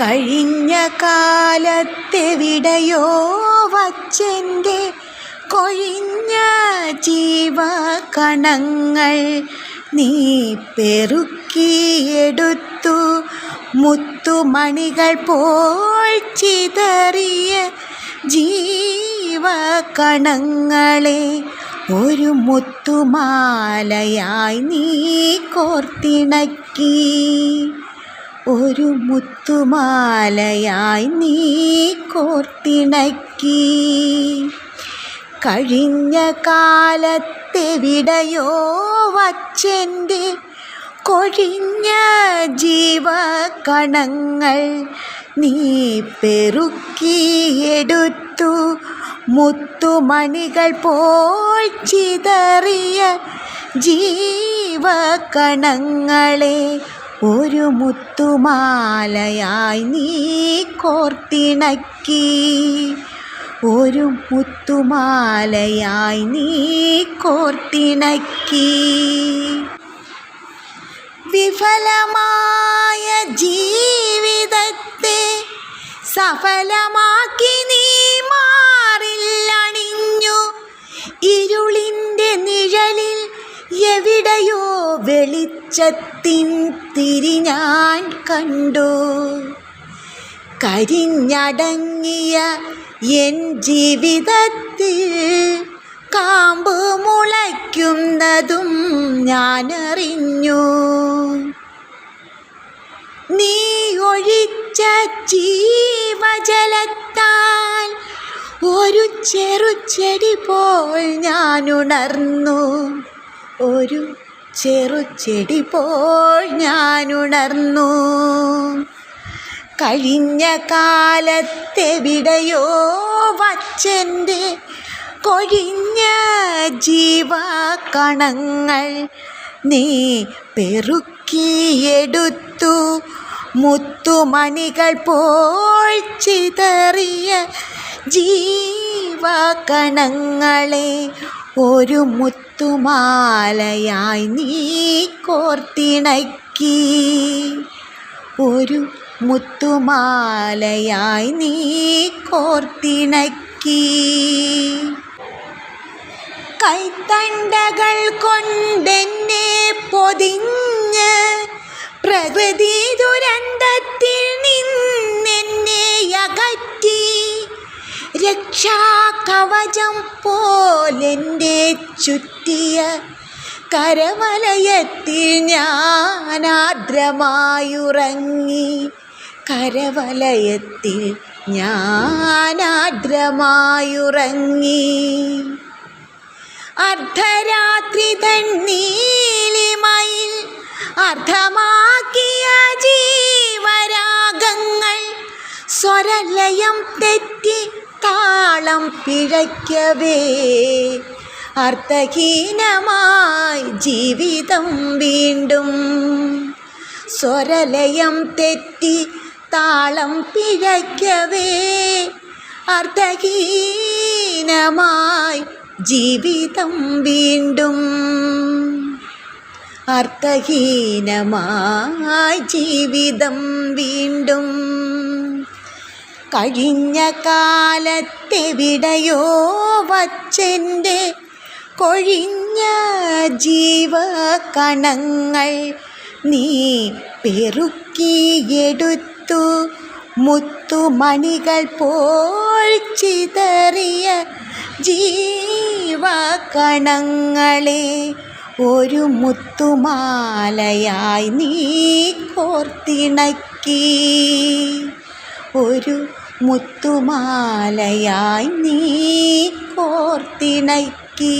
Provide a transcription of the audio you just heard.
കഴിഞ്ഞ കാലത്തെവിടെയോ വച്ചെന്റെ കൊഴിഞ്ഞ ജീവകണങ്ങൾ നീ പെറുക്കിയെടുത്തു. മുത്തുമണികൾ പോൾ ചിതറിയ ജീവകണങ്ങളെ ഒരു മുത്തുമാലയായി നീ കോർത്തിണക്കി. ഒരു മുത്തുമാലയായി നീ കോർത്തിണക്കി. കഴിഞ്ഞ കാലത്തെവിടെയോ വച്ചെന്റെ കൊഴിഞ്ഞ ജീവകണങ്ങൾ നീ പെറുക്കിയെടുത്തു. മുത്തുമണികൾ പോൽ ചിതറിയ ജീവകണങ്ങളെ ഒരു മുത്തുമാലയായി നീ കോർത്തിണക്കി. ഒരു മുത്തുമാലയായി നീ കോർത്തിണക്കി. വിഫലമായ ജീവിതത്തെ സഫലമാക്കി നീ മാറില്ലണിഞ്ഞു ഇരുളിന്റെ നിഴലിൽ എവിടെയോ വെളിച്ചത്തിൻ തിരി ഞാൻ കണ്ടു. കരിഞ്ഞടങ്ങിയ എൻ ജീവിതത്തിൽ കാമ്പ് മുളയ്ക്കുന്നതും ഞാനറിഞ്ഞു. നീ ഒഴിച്ച ജീവജലത്താൽ ഒരു ചെറുചെടി പോൽ ഞാൻ ഉണർന്നു. ഒരു ചെറുചെടി പോൽ ഞാൻ ഉണർന്നു കഴിഞ്ഞ കാലത്തെവിടെയോ വച്ചെന്റെ കൊഴിഞ്ഞ ജീവകണങ്ങൾ നീ പെറുക്കിയെടുത്തു. മുത്തുമണികൾ പോൽ ചിതറിയ ജീവകണങ്ങളെ ഒരു മുത്തുമാലയായി നീ കോർത്തിണക്കി. ഒരു മുത്തുമാലയായി നീ കോർത്തിണക്കി. കൈത്തണ്ടകൾ കൊണ്ടെന്നെ പൊതിഞ്ഞ് പ്രകൃതി ദുരന്തത്തിൽ നിന്നെന്നെ അകറ്റി. രക്ഷാകവചം പോലെന്റെ ചുറ്റിയ കരവലയത്തിൽ ഞാനാദ്രമായുറങ്ങി കരവലയത്തിൽ ഞാനാദ്രമായുറങ്ങി അർദ്ധരാത്രി തന്നീലിമയിൽ അർദ്ധമാക്കിയ ജീവരാഗങ്ങൾ സ്വരലയം തെറ്റി താളം പിഴയ്ക്കവേ. അർത്ഥഹീനമായി ജീവിതം വീണ്ടും സ്വരലയം തെറ്റി താളം പിഴയ്ക്കവേ. അർത്ഥഹീനമായി ജീവിതം വീണ്ടും അർത്ഥഹീനമായി ജീവിതം വീണ്ടും കഴിഞ്ഞ കാലത്തെവിടെയോ വച്ചെന്റെ കൊഴിഞ്ഞ ജീവകണങ്ങൾ നീ പെറുക്കിയെടുത്തു മുത്തുമണികൾ പോൽ ചിതറിയ ജീവകണങ്ങളെ ഒരു മുത്തുമാലയായി നീ കോർത്തിണക്കി. ഒരു മുത്തുമാലയായി നീ കോർത്തിണക്കി.